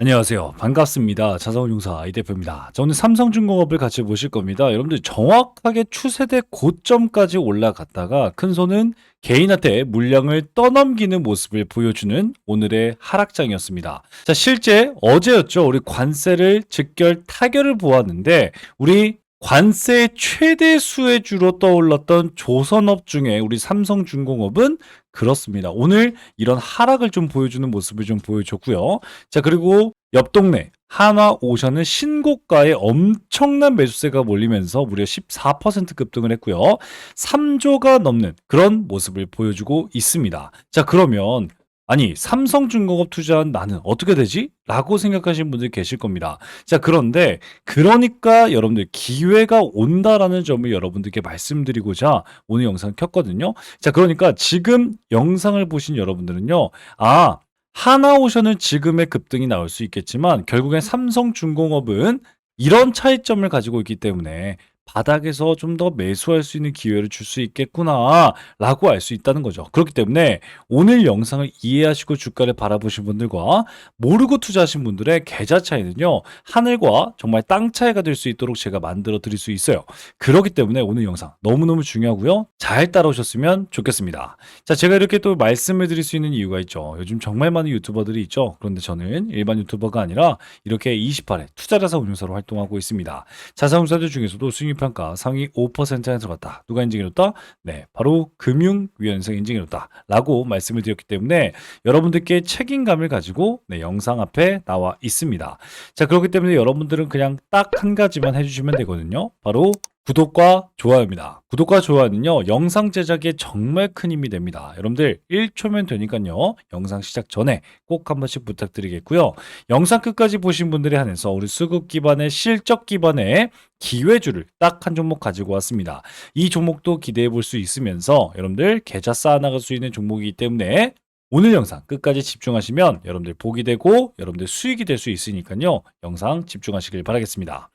안녕하세요. 반갑습니다. 자사원 용사 이 대표입니다. 저는 삼성중공업을 같이 보실 겁니다. 여러분들 정확하게 추세대 고점까지 올라갔다가 큰 손은 개인한테 물량을 떠넘기는 모습을 보여주는 오늘의 하락장이었습니다. 자, 실제 어제였죠. 우리 관세를 직결 타결을 보았는데 우리 관세 최대 수혜주로 떠올랐던 조선업 중에 우리 삼성중공업은 그렇습니다. 오늘 이런 하락을 좀 보여주는 모습을 좀 보여줬고요. 자, 그리고 옆 동네 한화 오션은 신고가에 엄청난 매수세가 몰리면서 무려 14% 급등을 했고요. 3조가 넘는 그런 모습을 보여주고 있습니다. 자, 그러면 아니, 삼성중공업 투자한 나는 어떻게 되지? 라고 생각하시는 분들 계실 겁니다. 자, 그런데 그러니까 여러분들 기회가 온다라는 점을 여러분들께 말씀드리고자 오늘 영상 켰거든요. 자, 그러니까 지금 영상을 보신 여러분들은요. 아, 하나오션은 지금의 급등이 나올 수 있겠지만 결국엔 삼성중공업은 이런 차이점을 가지고 있기 때문에 바닥에서 좀 더 매수할 수 있는 기회를 줄 수 있겠구나 라고 알 수 있다는 거죠. 그렇기 때문에 오늘 영상을 이해하시고 주가를 바라보신 분들과 모르고 투자하신 분들의 계좌 차이는요. 하늘과 정말 땅 차이가 될 수 있도록 제가 만들어 드릴 수 있어요. 그렇기 때문에 오늘 영상 너무너무 중요하고요. 잘 따라오셨으면 좋겠습니다. 자, 제가 이렇게 또 말씀을 드릴 수 있는 이유가 있죠. 요즘 정말 많은 유튜버들이 있죠. 그런데 저는 일반 유튜버가 아니라 이렇게 28회 투자자사 운용사로 활동하고 있습니다. 자사운사들 중에서도 수익 평가 상위 5%에 들어갔다. 누가 인증해줬다? 네, 바로 금융위원회에서 인증해줬다. 라고 말씀을 드렸기 때문에 여러분들께 책임감을 가지고 네, 영상 앞에 나와 있습니다. 자, 그렇기 때문에 여러분들은 그냥 딱 한 가지만 해주시면 되거든요. 바로 구독과 좋아요입니다. 구독과 좋아요는요, 영상 제작에 정말 큰 힘이 됩니다. 여러분들 1초면 되니까요, 영상 시작 전에 꼭 한 번씩 부탁드리겠고요. 영상 끝까지 보신 분들에 한해서 우리 수급 기반의 실적 기반의 기회주를 딱 한 종목 가지고 왔습니다. 이 종목도 기대해 볼 수 있으면서 여러분들 계좌 쌓아나갈 수 있는 종목이기 때문에 오늘 영상 끝까지 집중하시면 여러분들 복이 되고 여러분들 수익이 될 수 있으니까요. 영상 집중하시길 바라겠습니다.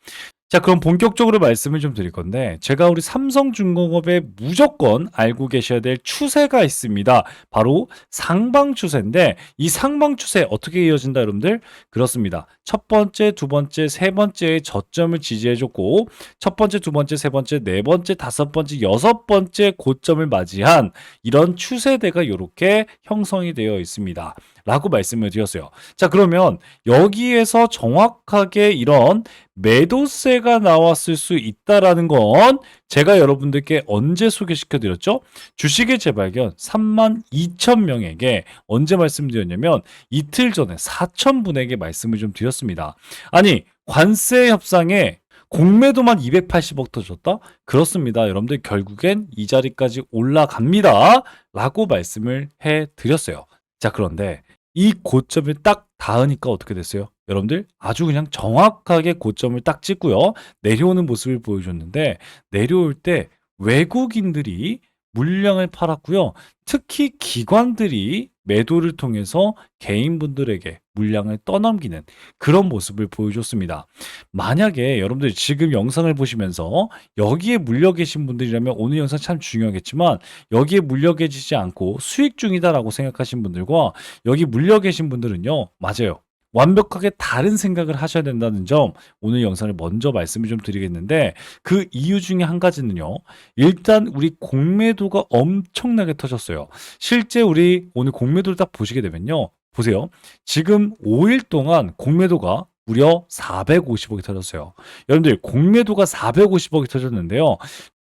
자, 그럼 본격적으로 말씀을 좀 드릴 건데, 제가 우리 삼성중공업에 무조건 알고 계셔야 될 추세가 있습니다. 바로 상방 추세인데, 이 상방 추세 어떻게 이어진다, 여러분들? 그렇습니다. 첫 번째, 두 번째, 세 번째의 저점을 지지해줬고, 첫 번째, 두 번째, 세 번째, 네 번째, 다섯 번째, 여섯 번째 고점을 맞이한 이런 추세대가 이렇게 형성이 되어 있습니다. 라고 말씀을 드렸어요. 자, 그러면 여기에서 정확하게 이런 매도세가 나왔을 수 있다라는 건 제가 여러분들께 언제 소개시켜 드렸죠? 주식의 재발견 3만 2천 명에게 언제 말씀드렸냐면 이틀 전에 4천 분에게 말씀을 좀 드렸습니다. 아니, 관세 협상에 공매도만 280억 터졌다? 그렇습니다. 여러분들 결국엔 이 자리까지 올라갑니다. 라고 말씀을 해 드렸어요. 자, 그런데 이 고점을 딱 닿으니까 어떻게 됐어요? 여러분들 아주 그냥 정확하게 고점을 딱 찍고요. 내려오는 모습을 보여줬는데 내려올 때 외국인들이 물량을 팔았고요. 특히 기관들이 매도를 통해서 개인분들에게 물량을 떠넘기는 그런 모습을 보여줬습니다. 만약에 여러분들 지금 영상을 보시면서 여기에 물려 계신 분들이라면 오늘 영상 참 중요하겠지만 여기에 물려 계시지 않고 수익 중이다라고 생각하신 분들과 여기 물려 계신 분들은요. 맞아요. 완벽하게 다른 생각을 하셔야 된다는 점 오늘 영상을 먼저 말씀을 좀 드리겠는데 그 이유 중에 한 가지는요. 일단 우리 공매도가 엄청나게 터졌어요. 실제 우리 오늘 공매도를 딱 보시게 되면요. 보세요. 지금 5일 동안 공매도가 무려 450억이 터졌어요. 여러분들 공매도가 450억이 터졌는데요.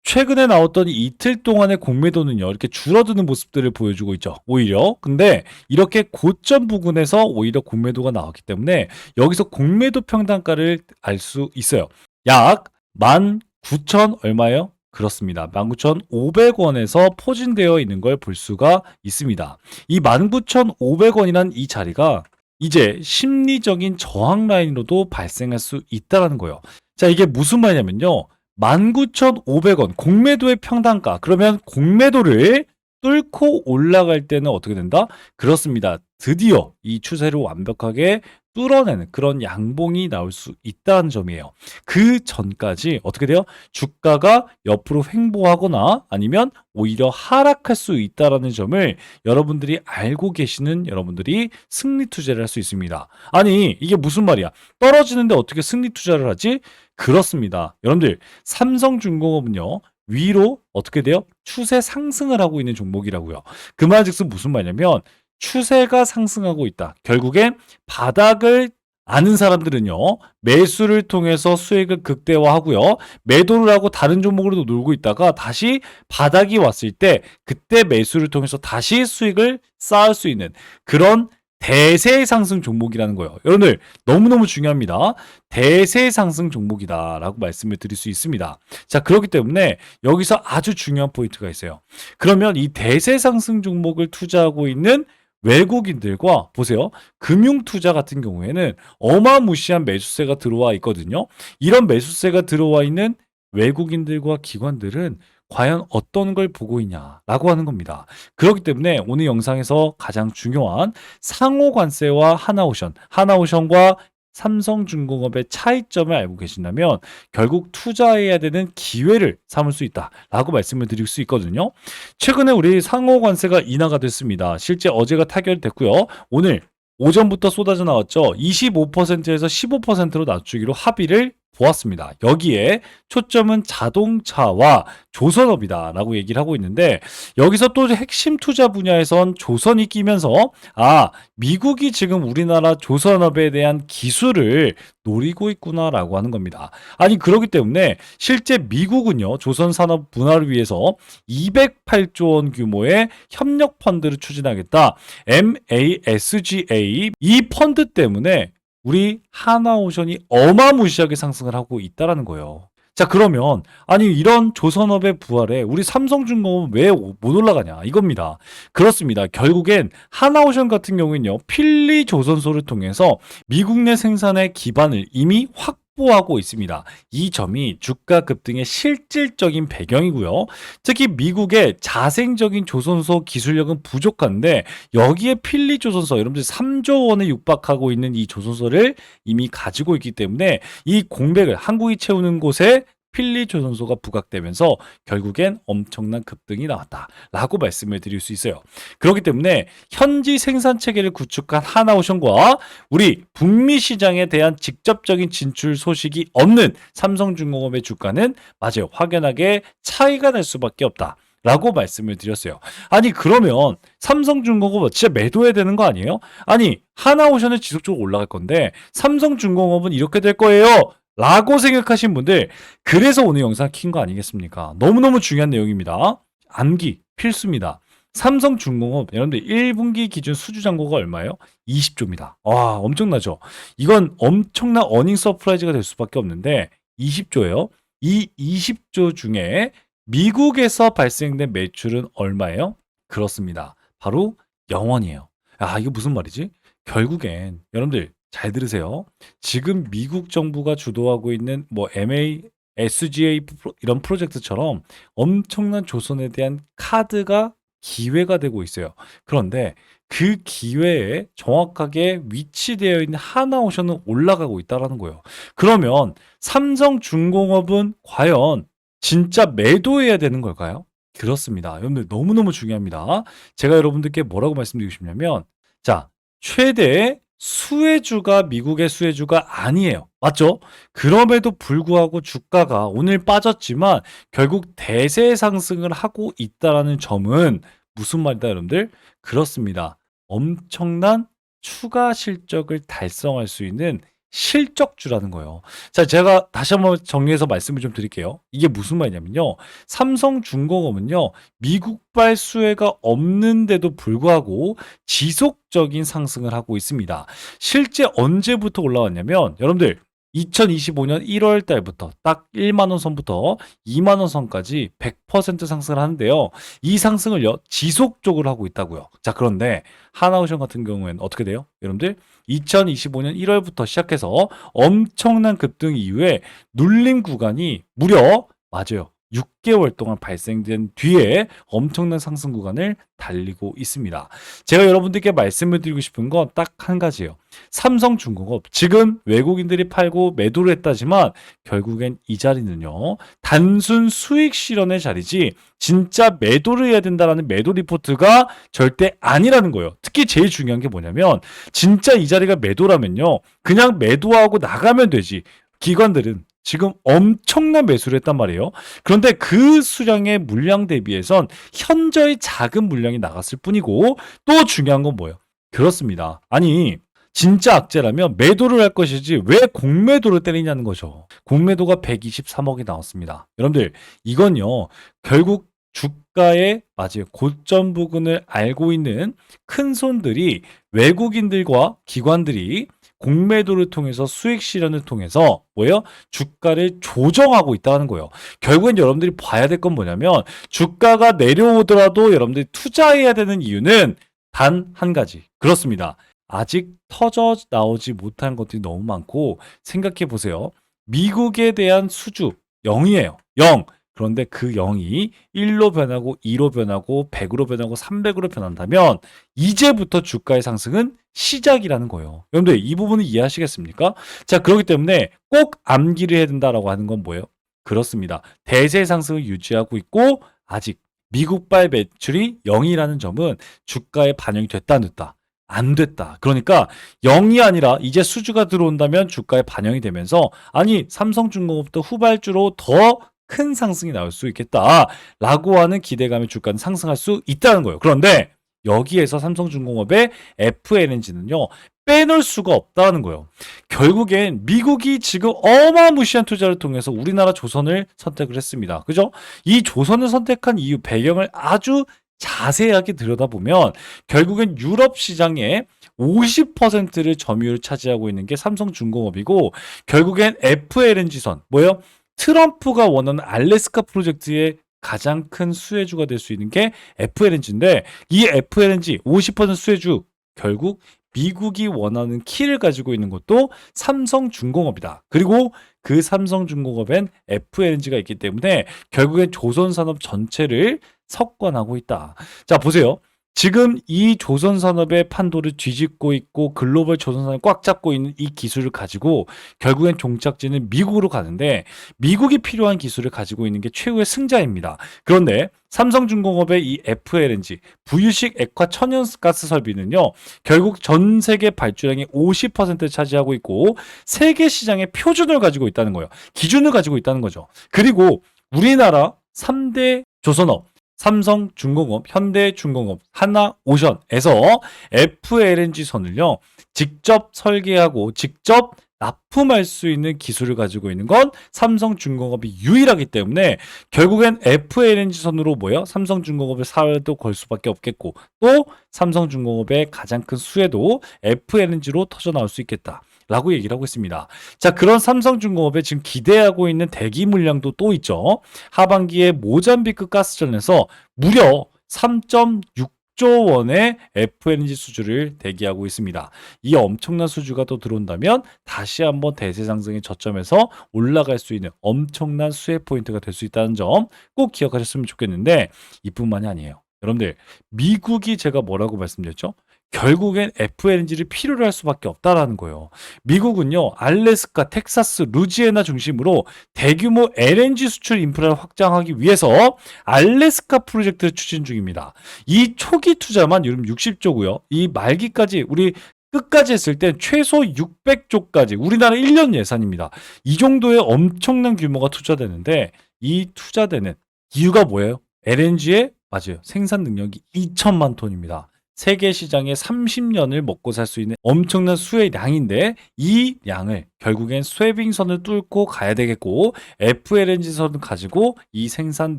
최근에 나왔던 이틀 동안의 공매도는요, 이렇게 줄어드는 모습들을 보여주고 있죠. 오히려. 근데 이렇게 고점 부근에서 오히려 공매도가 나왔기 때문에 여기서 공매도 평단가를 알 수 있어요. 약 19,000 얼마예요? 그렇습니다. 19,500원에서 포진되어 있는 걸 볼 수가 있습니다. 이 19,500원이란 이 자리가 이제 심리적인 저항 라인으로도 발생할 수 있다라는 거예요. 자, 이게 무슨 말이냐면요. 19,500원 공매도의 평단가 그러면 공매도를 뚫고 올라갈 때는 어떻게 된다? 그렇습니다. 드디어 이 추세를 완벽하게 뚫어내는 그런 양봉이 나올 수 있다는 점이에요. 그 전까지 어떻게 돼요? 주가가 옆으로 횡보하거나 아니면 오히려 하락할 수 있다라는 점을 여러분들이 알고 계시는 여러분들이 승리 투자를 할 수 있습니다. 아니, 이게 무슨 말이야? 떨어지는데 어떻게 승리 투자를 하지? 그렇습니다. 여러분들, 삼성중공업은요. 위로 어떻게 돼요? 추세 상승을 하고 있는 종목이라고요. 그 말즉슨 무슨 말이냐면 추세가 상승하고 있다. 결국엔 바닥을 아는 사람들은요, 매수를 통해서 수익을 극대화하고요, 매도를 하고 다른 종목으로도 놀고 있다가 다시 바닥이 왔을 때 그때 매수를 통해서 다시 수익을 쌓을 수 있는 그런 대세 상승 종목이라는 거예요. 여러분들 너무너무 중요합니다. 대세 상승 종목이다라고 말씀을 드릴 수 있습니다. 자, 그렇기 때문에 여기서 아주 중요한 포인트가 있어요. 그러면 이 대세 상승 종목을 투자하고 있는 외국인들과 보세요. 금융 투자 같은 경우에는 어마무시한 매수세가 들어와 있거든요. 이런 매수세가 들어와 있는 외국인들과 기관들은 과연 어떤 걸 보고 있냐라고 하는 겁니다. 그렇기 때문에 오늘 영상에서 가장 중요한 상호 관세와 하나오션, 하나오션과 삼성중공업의 차이점을 알고 계신다면 결국 투자해야 되는 기회를 삼을 수 있다라고 말씀을 드릴 수 있거든요. 최근에 우리 상호 관세가 인하가 됐습니다. 실제 어제가 타결됐고요. 오늘 오전부터 쏟아져 나왔죠. 25%에서 15%로 낮추기로 합의를 보았습니다. 여기에 초점은 자동차와 조선업이다라고 얘기를 하고 있는데 여기서 또 핵심 투자 분야에선 조선이 끼면서 아 미국이 지금 우리나라 조선업에 대한 기술을 노리고 있구나라고 하는 겁니다. 아니 그렇기 때문에 실제 미국은요 조선 산업 분화를 위해서 208조 원 규모의 협력 펀드를 추진하겠다. MASGA 이 펀드 때문에 우리 하나오션이 어마무시하게 상승을 하고 있다라는 거예요. 자 그러면 아니 이런 조선업의 부활에 우리 삼성중공업은 왜못 올라가냐 이겁니다. 그렇습니다. 결국엔 하나오션 같은 경우에는요 필리 조선소를 통해서 미국 내 생산의 기반을 이미 확 확보하고 있습니다. 이 점이 주가 급등의 실질적인 배경이고요. 특히 미국의 자생적인 조선소 기술력은 부족한데 여기에 필리 조선소 여러분들 3조 원에 육박하고 있는 이 조선소를 이미 가지고 있기 때문에 이 공백을 한국이 채우는 곳에 필리 조선소가 부각되면서 결국엔 엄청난 급등이 나왔다라고 말씀을 드릴 수 있어요. 그렇기 때문에 현지 생산 체계를 구축한 하나오션과 우리 북미 시장에 대한 직접적인 진출 소식이 없는 삼성중공업의 주가는 맞아요. 확연하게 차이가 날 수밖에 없다. 라고 말씀을 드렸어요. 아니, 그러면 삼성중공업 진짜 매도해야 되는 거 아니에요? 아니, 하나오션은 지속적으로 올라갈 건데, 삼성중공업은 이렇게 될 거예요. 라고 생각하신 분들 그래서 오늘 영상 킨 거 아니겠습니까? 너무너무 중요한 내용입니다. 암기 필수입니다. 삼성중공업 여러분들 1분기 기준 수주 잔고가 얼마예요? 20조입니다. 와 엄청나죠? 이건 엄청난 어닝 서프라이즈가 될 수밖에 없는데 20조예요. 이 20조 중에 미국에서 발생된 매출은 얼마예요? 그렇습니다. 바로 0원이에요. 아 이거 무슨 말이지? 결국엔 여러분들 잘 들으세요. 지금 미국 정부가 주도하고 있는 뭐 MA, SGA 이런 프로젝트처럼 엄청난 조선에 대한 카드가 기회가 되고 있어요. 그런데 그 기회에 정확하게 위치되어 있는 하나오션은 올라가고 있다라는 거예요. 그러면 삼성중공업은 과연 진짜 매도해야 되는 걸까요? 그렇습니다. 여러분들 너무너무 중요합니다. 제가 여러분들께 뭐라고 말씀드리고 싶냐면 자, 최대 수혜주가 미국의 수혜주가 아니에요. 맞죠? 그럼에도 불구하고 주가가 오늘 빠졌지만 결국 대세 상승을 하고 있다라는 점은 무슨 말이다, 여러분들? 그렇습니다. 엄청난 추가 실적을 달성할 수 있는 실적주라는 거예요. 자, 제가 다시 한번 정리해서 말씀을 좀 드릴게요. 이게 무슨 말이냐면요. 삼성중공업은요, 미국발 수혜가 없는데도 불구하고 지속적인 상승을 하고 있습니다. 실제 언제부터 올라왔냐면, 여러분들, 2025년 1월 달부터 딱 1만 원 선부터 2만 원 선까지 100% 상승을 하는데요. 이 상승을 요 지속적으로 하고 있다고요. 자 그런데 하나오션 같은 경우에는 어떻게 돼요? 여러분들 2025년 1월부터 시작해서 엄청난 급등 이후에 눌림 구간이 무려 맞아요. 6개월 동안 발생된 뒤에 엄청난 상승 구간을 달리고 있습니다. 제가 여러분들께 말씀을 드리고 싶은 건 딱 한 가지예요. 삼성중공업 지금 외국인들이 팔고 매도를 했다지만 결국엔 이 자리는요. 단순 수익 실현의 자리지 진짜 매도를 해야 된다라는 매도 리포트가 절대 아니라는 거예요. 특히 제일 중요한 게 뭐냐면 진짜 이 자리가 매도라면요. 그냥 매도하고 나가면 되지. 기관들은 지금 엄청난 매수를 했단 말이에요. 그런데 그 수량의 물량 대비해선 현저히 작은 물량이 나갔을 뿐이고 또 중요한 건 뭐예요? 그렇습니다. 아니 진짜 악재라면 매도를 할 것이지 왜 공매도를 때리냐는 거죠. 공매도가 123억이 나왔습니다. 여러분들 이건요 결국 주가의 맞아요 고점 부근을 알고 있는 큰 손들이 외국인들과 기관들이 공매도를 통해서 수익 실현을 통해서 뭐예요? 주가를 조정하고 있다는 거예요. 결국엔 여러분들이 봐야 될 건 뭐냐면 주가가 내려오더라도 여러분들이 투자해야 되는 이유는 단 한 가지. 그렇습니다. 아직 터져 나오지 못한 것들이 너무 많고 생각해 보세요. 미국에 대한 수주 0이에요. 0. 그런데 그 0이 1로 변하고 2로 변하고 100으로 변하고 300으로 변한다면 이제부터 주가의 상승은 시작이라는 거예요. 여러분들 이 부분을 이해하시겠습니까? 자, 그렇기 때문에 꼭 암기를 해야 된다라고 하는 건 뭐예요? 그렇습니다. 대세 상승을 유지하고 있고 아직 미국발 매출이 0이라는 점은 주가에 반영이 됐다 안 됐다. 안 됐다. 그러니까 0이 아니라 이제 수주가 들어온다면 주가에 반영이 되면서 아니 삼성중공업도 후발주로 더 큰 상승이 나올 수 있겠다라고 하는 기대감에 주가는 상승할 수 있다는 거예요. 그런데 여기에서 삼성중공업의 FLNG는요 빼놓을 수가 없다는 거예요. 결국엔 미국이 지금 어마무시한 투자를 통해서 우리나라 조선을 선택을 했습니다. 그죠? 이 조선을 선택한 이유 배경을 아주 자세하게 들여다보면 결국엔 유럽 시장의 50%를 점유율 차지하고 있는 게 삼성중공업이고 결국엔 FLNG선 뭐예요? 트럼프가 원하는 알래스카 프로젝트의 가장 큰 수혜주가 될 수 있는 게 FLNG인데 이 FLNG 50% 수혜주 결국 미국이 원하는 키를 가지고 있는 것도 삼성중공업이다. 그리고 그 삼성중공업엔 FLNG가 있기 때문에 결국엔 조선산업 전체를 석권하고 있다. 자, 보세요. 지금 이 조선 산업의 판도를 뒤집고 있고 글로벌 조선산을 꽉 잡고 있는 이 기술을 가지고 결국엔 종착지는 미국으로 가는데 미국이 필요한 기술을 가지고 있는 게 최후의 승자입니다. 그런데 삼성중공업의 이 FLNG 부유식 액화 천연가스 설비는요 결국 전 세계 발주량의 50%를 차지하고 있고 세계 시장의 표준을 가지고 있다는 거예요. 기준을 가지고 있다는 거죠. 그리고 우리나라 3대 조선업 삼성중공업, 현대중공업, 하나오션에서 FLNG 선을요 직접 설계하고 직접 납품할 수 있는 기술을 가지고 있는 건 삼성중공업이 유일하기 때문에 결국엔 FLNG 선으로 뭐요? 삼성중공업의 사활도 걸 수밖에 없겠고 또 삼성중공업의 가장 큰 수혜도 FLNG로 터져 나올 수 있겠다. 라고 얘기를 하고 있습니다. 자, 그런 삼성중공업에 지금 기대하고 있는 대기 물량도 또 있죠. 하반기에 모잠비크 가스전에서 무려 3.6조 원의 FLNG 수주를 대기하고 있습니다. 이 엄청난 수주가 또 들어온다면 다시 한번 대세 상승의 저점에서 올라갈 수 있는 엄청난 수혜 포인트가 될 수 있다는 점 꼭 기억하셨으면 좋겠는데 이뿐만이 아니에요. 여러분들 미국이 제가 뭐라고 말씀드렸죠? 결국엔 FLNG를 필요로 할 수밖에 없다라는 거예요. 미국은요, 알래스카, 텍사스, 루지애나 중심으로 대규모 LNG 수출 인프라를 확장하기 위해서 알래스카 프로젝트를 추진 중입니다. 이 초기 투자만 요즘 60조고요. 이 말기까지 우리 끝까지 했을 때 최소 600조까지 우리나라 1년 예산입니다. 이 정도의 엄청난 규모가 투자되는데 이 투자되는 이유가 뭐예요? LNG의 맞아요. 생산 능력이 2천만 톤입니다. 세계 시장에 30년을 먹고 살 수 있는 엄청난 수의 양인데 이 양을 결국엔 스웨빙선을 뚫고 가야 되겠고 FLNG선을 가지고 이 생산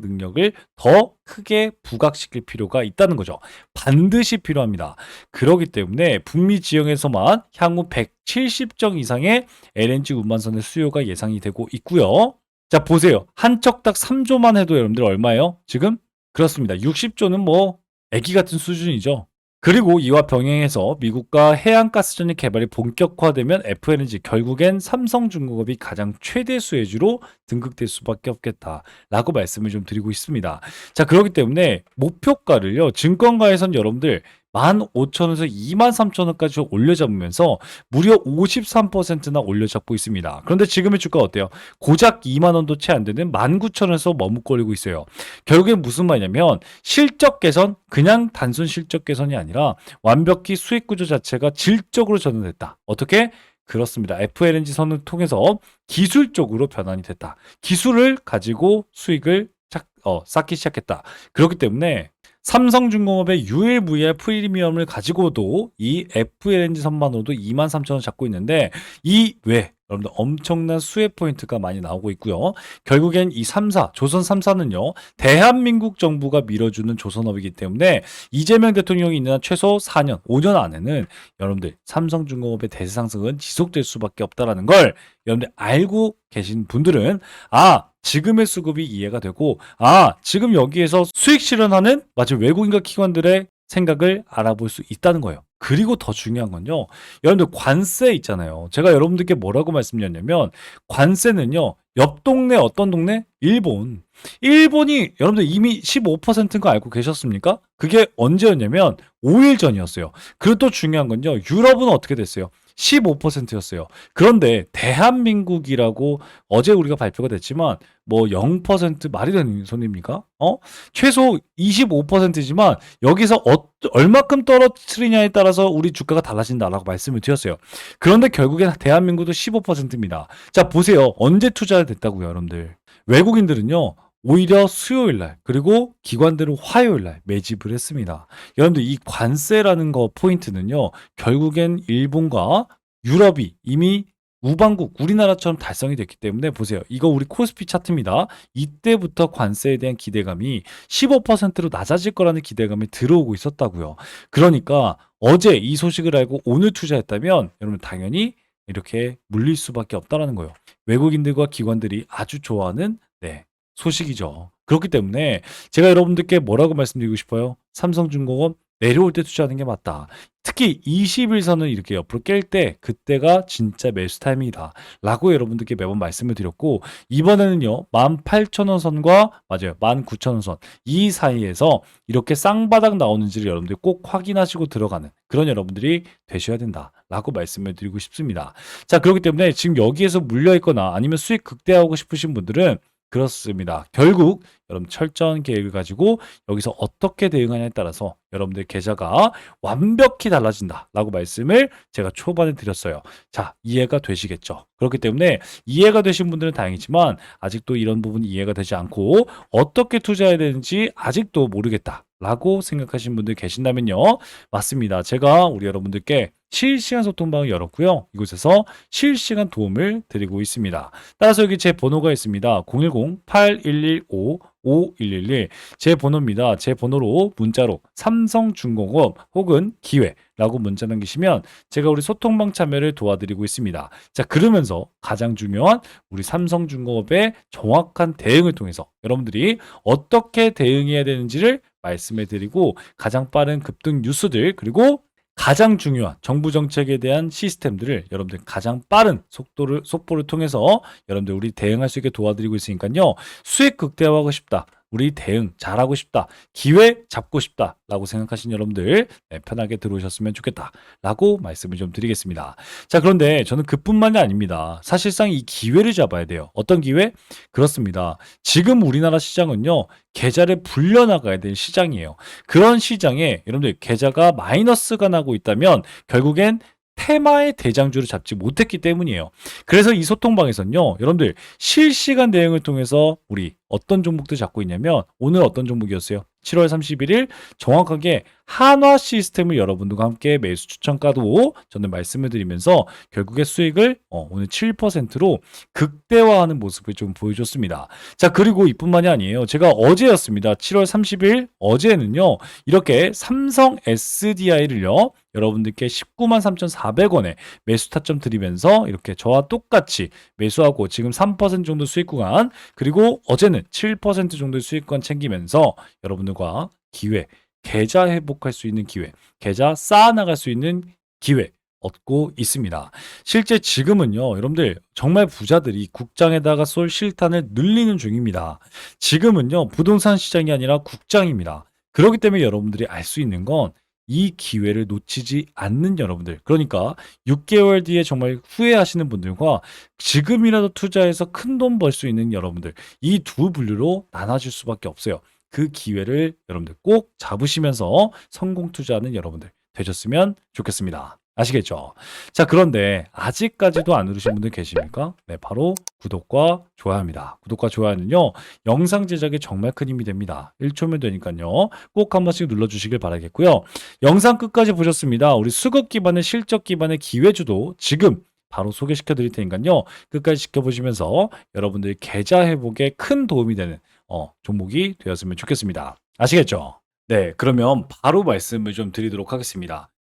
능력을 더 크게 부각시킬 필요가 있다는 거죠. 반드시 필요합니다. 그렇기 때문에 북미 지형에서만 향후 170정 이상의 LNG 운반선의 수요가 예상이 되고 있고요. 자 보세요. 한 척딱 3조만 해도 여러분들 얼마예요? 지금 그렇습니다. 60조는 뭐 애기 같은 수준이죠. 그리고 이와 병행해서 미국과 해안가스전의 개발이 본격화되면 FLNG 결국엔 삼성중공업이 가장 최대 수혜주로 등극될 수밖에 없겠다라고 말씀을 좀 드리고 있습니다. 자 그렇기 때문에 목표가를요 증권가에선 여러분들 15,000원에서 23,000원까지 올려잡으면서 무려 53%나 올려잡고 있습니다. 그런데 지금의 주가 어때요? 고작 2만 원도 채 안 되는 19,000원에서 머뭇거리고 있어요. 결국에 무슨 말이냐면 실적 개선 그냥 단순 실적 개선이 아니라 완벽히 수익 구조 자체가 질적으로 전환됐다. 어떻게? 그렇습니다. FLNG 선을 통해서 기술적으로 변환이 됐다. 기술을 가지고 수익을 착, 어, 쌓기 시작했다. 그렇기 때문에 삼성중공업의 유일무이할 프리미엄을 가지고도 이 FLNG 선만으로도 23,000원 잡고 있는데 이 외 여러분들 엄청난 수혜 포인트가 많이 나오고 있고요. 결국엔 이 3사, 조선 3사는요. 대한민국 정부가 밀어주는 조선업이기 때문에 이재명 대통령이 있는 한 최소 4년, 5년 안에는 여러분들 삼성중공업의 대상승은 지속될 수밖에 없다라는 걸 여러분들 알고 계신 분들은 아 지금의 수급이 이해가 되고 아 지금 여기에서 수익 실현하는 마치 외국인과 기관들의 생각을 알아볼 수 있다는 거예요. 그리고 더 중요한 건요. 여러분들 관세 있잖아요. 제가 여러분들께 뭐라고 말씀드렸냐면 관세는요. 옆 동네 어떤 동네? 일본. 일본이 여러분들 이미 15%인 거 알고 계셨습니까? 그게 언제였냐면 5일 전이었어요. 그리고 또 중요한 건요. 유럽은 어떻게 됐어요? 15%였어요. 그런데 대한민국이라고 어제 우리가 발표가 됐지만 뭐 0% 말이 되는 소리입니까? 어? 최소 25%지만 여기서 어, 얼마큼 떨어뜨리냐에 따라서 우리 주가가 달라진다라고 말씀을 드렸어요. 그런데 결국엔 대한민국도 15%입니다. 자, 보세요. 언제 투자가 됐다고요, 여러분들. 외국인들은요. 오히려 수요일 날 그리고 기관들은 화요일 날 매집을 했습니다. 여러분들 이 관세라는 거 포인트는요. 결국엔 일본과 유럽이 이미 우방국 우리나라처럼 달성이 됐기 때문에 보세요. 이거 우리 코스피 차트입니다. 이때부터 관세에 대한 기대감이 15%로 낮아질 거라는 기대감이 들어오고 있었다고요. 그러니까 어제 이 소식을 알고 오늘 투자했다면 여러분 당연히 이렇게 물릴 수밖에 없다라는 거예요. 외국인들과 기관들이 아주 좋아하는 네, 소식이죠. 그렇기 때문에 제가 여러분들께 뭐라고 말씀드리고 싶어요? 삼성중공업 내려올 때 투자하는 게 맞다. 특히 21선을 이렇게 옆으로 깰 때 그때가 진짜 매수 타임이다. 라고 여러분들께 매번 말씀을 드렸고 이번에는요. 18,000원 선과 맞아요. 19,000원 선 이 사이에서 이렇게 쌍바닥 나오는지를 여러분들이 꼭 확인하시고 들어가는 그런 여러분들이 되셔야 된다. 라고 말씀을 드리고 싶습니다. 자, 그렇기 때문에 지금 여기에서 물려 있거나 아니면 수익 극대화하고 싶으신 분들은 그렇습니다. 결국 여러분 철저한 계획을 가지고 여기서 어떻게 대응하냐에 따라서 여러분들 계좌가 완벽히 달라진다라고 말씀을 제가 초반에 드렸어요. 자, 이해가 되시겠죠? 그렇기 때문에 이해가 되신 분들은 다행이지만 아직도 이런 부분이 이해가 되지 않고 어떻게 투자해야 되는지 아직도 모르겠다. 라고 생각하신 분들 계신다면요. 맞습니다. 제가 우리 여러분들께 실시간 소통방을 열었고요. 이곳에서 실시간 도움을 드리고 있습니다. 따라서 여기 제 번호가 있습니다. 010-8115-5111. 제 번호입니다. 제 번호로 문자로 삼성중공업 혹은 기회라고 문자 남기시면 제가 우리 소통방 참여를 도와드리고 있습니다. 자, 그러면서 가장 중요한 우리 삼성중공업의 정확한 대응을 통해서 여러분들이 어떻게 대응해야 되는지를 말씀해 드리고 가장 빠른 급등 뉴스들 그리고 가장 중요한 정부 정책에 대한 시스템들을 여러분들 가장 빠른 속도를 속보를 통해서 여러분들 우리 대응할 수 있게 도와드리고 있으니까요. 수익 극대화하고 싶다. 우리 대응 잘하고 싶다. 기회 잡고 싶다라고 생각하신 여러분들 네, 편하게 들어오셨으면 좋겠다라고 말씀을 좀 드리겠습니다. 자, 그런데 저는 그뿐만이 아닙니다. 사실상 이 기회를 잡아야 돼요. 어떤 기회? 그렇습니다. 지금 우리나라 시장은요. 계좌를 불려나가야 될 시장이에요. 그런 시장에 여러분들 계좌가 마이너스가 나고 있다면 결국엔 테마의 대장주를 잡지 못했기 때문이에요. 그래서 이 소통방에서는요, 여러분들 실시간 대응을 통해서 우리 어떤 종목들 잡고 있냐면 오늘 어떤 종목이었어요? 7월 31일 정확하게 한화 시스템을 여러분들과 함께 매수 추천가도 저는 말씀을 드리면서 결국에 수익을 어, 오늘 7%로 극대화하는 모습을 좀 보여줬습니다. 자 그리고 이뿐만이 아니에요. 제가 어제였습니다. 7월 30일 어제는요 이렇게 삼성 SDI를요 여러분들께 19만 3,400원에 매수 타점 드리면서 이렇게 저와 똑같이 매수하고 지금 3% 정도 수익 구간 그리고 어제는 7% 정도의 수익권 챙기면서 여러분들과 기회 계좌 회복할 수 있는 기회, 계좌 쌓아나갈 수 있는 기회 얻고 있습니다. 실제 지금은요, 여러분들 정말 부자들이 국장에다가 쏠 실탄을 늘리는 중입니다. 지금은요, 부동산 시장이 아니라 국장입니다. 그렇기 때문에 여러분들이 알 수 있는 건 이 기회를 놓치지 않는 여러분들. 그러니까 6개월 뒤에 정말 후회하시는 분들과 지금이라도 투자해서 큰 돈 벌 수 있는 여러분들. 이 두 분류로 나눠질 수밖에 없어요. 그 기회를 여러분들 꼭 잡으시면서 성공 투자하는 여러분들 되셨으면 좋겠습니다. 아시겠죠? 자, 그런데 아직까지도 안 누르신 분들 계십니까? 네, 바로 구독과 좋아요입니다. 구독과 좋아요는요, 영상 제작에 정말 큰 힘이 됩니다. 1초면 되니까요. 꼭 한 번씩 눌러주시길 바라겠고요. 영상 끝까지 보셨습니다. 우리 수급 기반의 실적 기반의 기회주도 지금 바로 소개시켜 드릴 테니까요. 끝까지 지켜보시면서 여러분들 계좌 회복에 큰 도움이 되는 어, 종목이 되었으면 좋겠습니다. 아시겠죠? 네, 그러면 바로 말씀을 좀 드리도록 하겠습니다.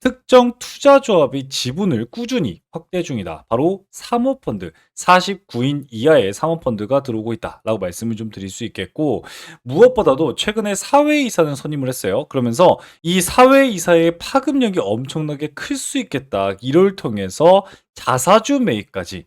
특정 투자 조합이 지분을 꾸준히 확대 중이다. 바로 사모펀드, 49인 이하의 사모펀드가 들어오고 있다라고 말씀을 좀 드릴 수 있겠고, 무엇보다도 최근에 사회이사는 선임을 했어요. 그러면서 이 사회이사의 파급력이 엄청나게 클 수 있겠다. 이를 통해서 자사주 매입까지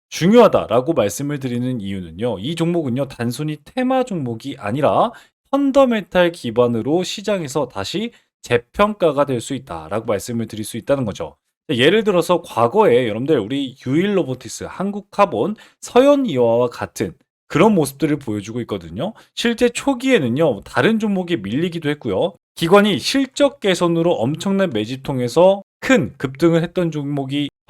중요하다라고 말씀을 드리는 이유는요. 이 종목은요. 단순히 테마 종목이 아니라 펀더멘탈 기반으로 시장에서 다시 재평가가 될 수 있다라고 말씀을 드릴 수 있다는 거죠. 예를 들어서 과거에 여러분들 우리 유일 로보티스, 한국카본, 서현이와와 같은 그런 모습들을 보여주고 있거든요. 실제 초기에는요, 다른 종목이 밀리기도 했고요. 기관이 실적 개선으로 엄청난 매집 통해서 큰 급등을 했던 종목이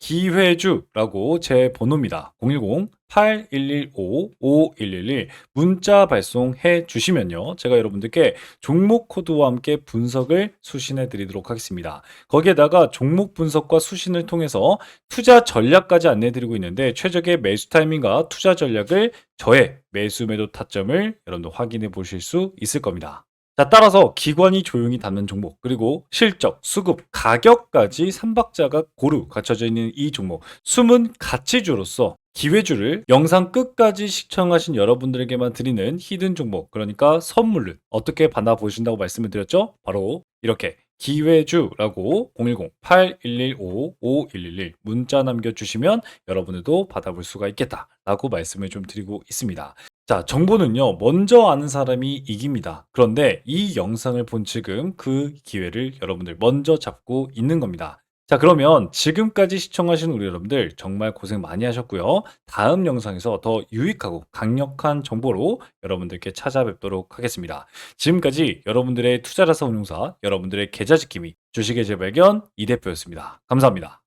기회주라고 제 번호입니다. 010-8115-5111 문자 발송해 주시면요. 제가 여러분들께 종목 코드와 함께 분석을 수신해 드리도록 하겠습니다. 거기에다가 종목 분석과 수신을 통해서 투자 전략까지 안내 드리고 있는데 최적의 매수 타이밍과 투자 전략을 저의 매수 매도 타점을 여러분들 확인해 보실 수 있을 겁니다. 자, 따라서 기관이 조용히 담는 종목, 그리고 실적, 수급, 가격까지 삼박자가 고루 갖춰져 있는 이 종목, 숨은 가치주로서 기회주를 영상 끝까지 시청하신 여러분들에게만 드리는 히든 종목, 그러니까 선물을 어떻게 받아보신다고 말씀을 드렸죠? 바로 이렇게 기회주라고 010-8115-5111 문자 남겨주시면 여러분들도 받아볼 수가 있겠다라고 말씀을 좀 드리고 있습니다. 자, 정보는요, 먼저 아는 사람이 이깁니다. 그런데 이 영상을 본 지금 그 기회를 여러분들 먼저 잡고 있는 겁니다. 자, 그러면 지금까지 시청하신 우리 여러분들 정말 고생 많이 하셨고요. 다음 영상에서 더 유익하고 강력한 정보로 여러분들께 찾아뵙도록 하겠습니다. 지금까지 여러분들의 투자라서 운용사, 여러분들의 계좌 지킴이, 주식의 재발견 이 대표였습니다. 감사합니다.